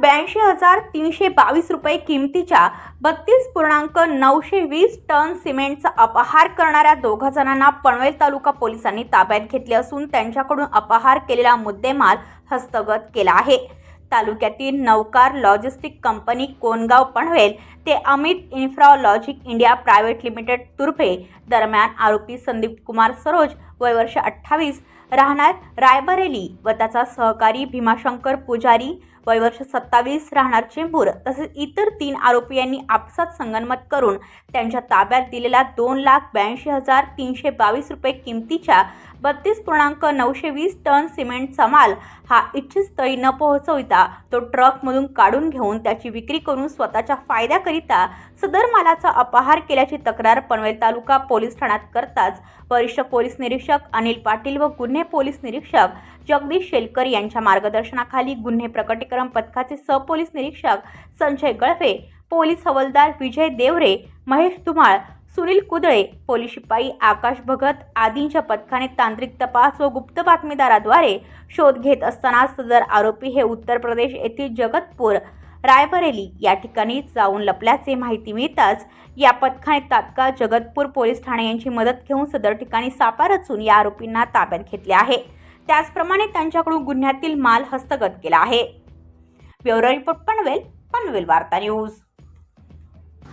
ब्याऐंशी हजार तीनशे बावीस रुपये किमतीच्या बत्तीस पूर्णांक नऊशे वीस टन सिमेंटचा अपहार करणाऱ्या दोघा जणांना पनवेल तालुका पोलिसांनी ताब्यात घेतले असून त्यांच्याकडून अपहार केलेला मुद्देमाल हस्तगत केला आहे. तालुक्यातील नौकार लॉजिस्टिक कंपनी कोनगाव पनवेल ते Amit infra logic India private limited तुर्फे दरम्यान आरोपी संदीप कुमार सरोज वय वर्ष अठ्ठावीस राहणार रायबरेली व त्याचा सहकारी भीमाशंकर पुजारी वय वर्ष सत्तावीस राहणार चेंबूर तसेच इतर तीन आरोपी यांनी आपसात संगनमत करून त्यांच्या ताब्यात दिलेला दोन लाख ब्याऐंशी हजार तीनशे बावीस रुपये किमतीच्या बत्तीस पूर्णांक नऊशे वीस टन सिमेंटचा माल हा इच्छित स्थळी न पोहोचविता तो ट्रकमधून काढून घेऊन त्याची विक्री करून स्वतःच्या फायद्याकरिता सदर मालाचा अपहार केल्याची तक्रार पनवेल तालुका पोलीस ठाण्यात करताच वरिष्ठ पोलीस निरीक्षक अनिल पाटील व गुन्हे पोलीस निरीक्षक जगदीश शेलकर यांच्या मार्गदर्शनाखाली गुन्हे प्रकटीकरण पथकाचे सहपोलीस निरीक्षक संजय गळफे पोलीस हवालदार विजय देवरे महेश धुमाळ सुनील कुदळे पोलीस शिपाई आकाश भगत आदींच्या पथकाने तांत्रिक तपास व गुप्त बातमीदाराद्वारे शोध घेत असताना सदर आरोपी हे उत्तर प्रदेश येथील जगतपूर रायबरेली या ठिकाणी जाऊन लपल्याचे माहिती मिळताच या पथकाने तात्काळ जगतपूर पोलीस ठाणे यांची मदत घेऊन सदर ठिकाणी सापा रचून या आरोपींना ताब्यात घेतले आहे. त्याचप्रमाणे त्यांच्याकडून गुन्ह्यातील माल हस्तगत केला आहे. ब्युरो रिपोर्ट पनवेल पनवेल वार्ता न्यूज.